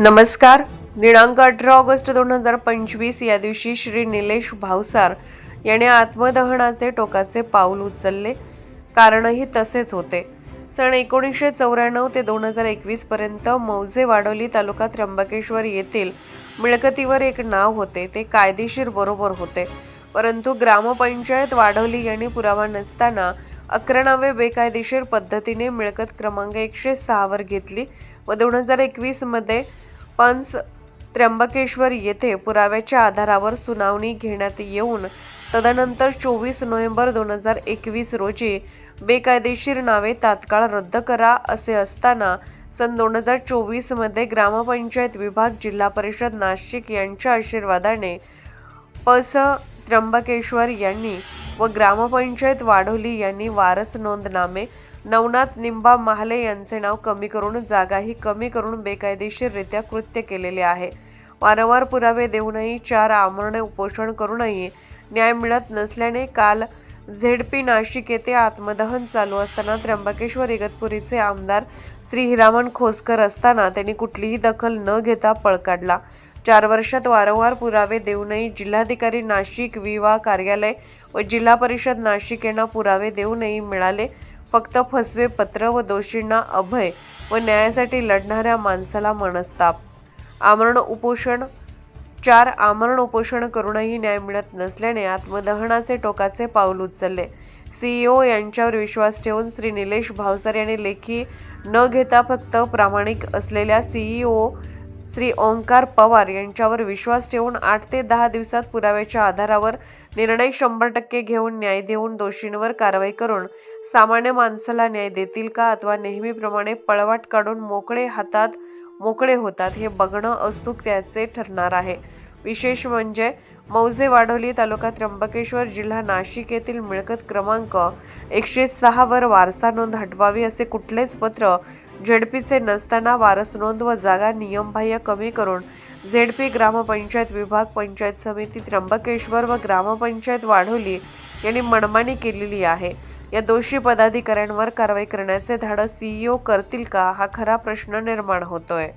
नमस्कार. दिनांक अठरा ऑगस्ट दोन हजार पंचवीस या दिवशी श्री निलेश भावसार याने आत्मदहनाचे टोकाचे पाऊल उचलले. कारणही तसेच होते. सन एकोणीसशे चौऱ्याण्णव ते दोन हजार एकवीस पर्यंत मौजे वाडोली तालुका त्र्यंबकेश्वर येथील मिळकतीवर एक नाव होते. ते कायदेशीर बरोबर होते. परंतु ग्रामपंचायत वाढवली यांनी पुरावा नसताना अकरा बेकायदेशीर पद्धतीने मिळकत क्रमांक एकशे सहावर घेतली व दोन हजार एकवीसमध्ये पंच त्र्यंबकेश्वर येथे पुराव्याच्या आधारावर सुनावणी घेण्यात येऊन तदनंतर चोवीस नोव्हेंबर दोन हजार एकवीस रोजी बेकायदेशीर नावे तात्काळ रद्द करा असे असताना सन दोन हजार चोवीसमध्ये ग्रामपंचायत विभाग जिल्हा परिषद नाशिक यांच्या आशीर्वादाने पस त्र्यंबकेश्वर यांनी व ग्रामपंचायत वाढोली यांनी वारस नोंदनामे नवनाथ निंबा महाले यांचे नाव कमी करून जागाही कमी करून बेकायदेशीररित्या कृत्य केलेले आहे. वारंवार पुरावे देऊनही चार आमरणे उपोषण करूनही न्याय मिळत नसल्याने काल झेडपी नाशिक येथे आत्मदहन चालू असताना त्र्यंबकेश्वर इगतपुरीचे आमदार श्री हिरामण खोसकर असताना त्यांनी कुठलीही दखल न घेता पळ काढला. चार वर्षात वारंवार पुरावे देऊनही जिल्हाधिकारी नाशिक विवा कार्यालय व जिल्हा परिषद नाशिक यांना पुरावे देऊनही मिळाले. फक्त फसवे पत्र व दोषींना अभय व न्यायासाठी लढणाऱ्या माणसाला मनस्ताप. आमरण उपोषण चार आमरण उपोषण करूनही न्याय मिळत नसल्याने आत्मदहनाचे टोकाचे पाऊल उचलले. सीईओ यांच्यावर विश्वास ठेवून श्री निलेश भावसार यांनी लेखी न घेता फक्त प्रामाणिक असलेल्या सीईओ श्री ओंकार पवार यांच्यावर विश्वास ठेवून आठ ते दहा दिवसात पुराव्याच्या आधारावर निर्णय शंभर टक्के घेऊन न्याय देऊन दोषींवर कारवाई करून सामान्य माणसाला न्याय देतील का अथवा नेहमीप्रमाणे पळवाट काढून मोकळे हातात मोकळे होतात हे बघणं अचूक त्याचे ठरणार आहे. विशेष म्हणजे मौजे वाढवली तालुका त्र्यंबकेश्वर जिल्हा नाशिक येथील मिळकत क्रमांक एकशे सहावर वारसा नोंद हटवावी असे कुठलेच पत्र झेडपीचे नसताना वारस नोंद व जागा नियमबाह्य कमी करून झेडपी ग्रामपंचायत विभाग पंचायत समिती त्र्यंबकेश्वर व ग्रामपंचायत वाढवली यांनी मनमानी केलेली आहे. या दोषी पदाधिकाऱ्यांवर कारवाई करण्याचे धाडस सीईओ करतील का? हा खरा प्रश्न निर्माण होतोय.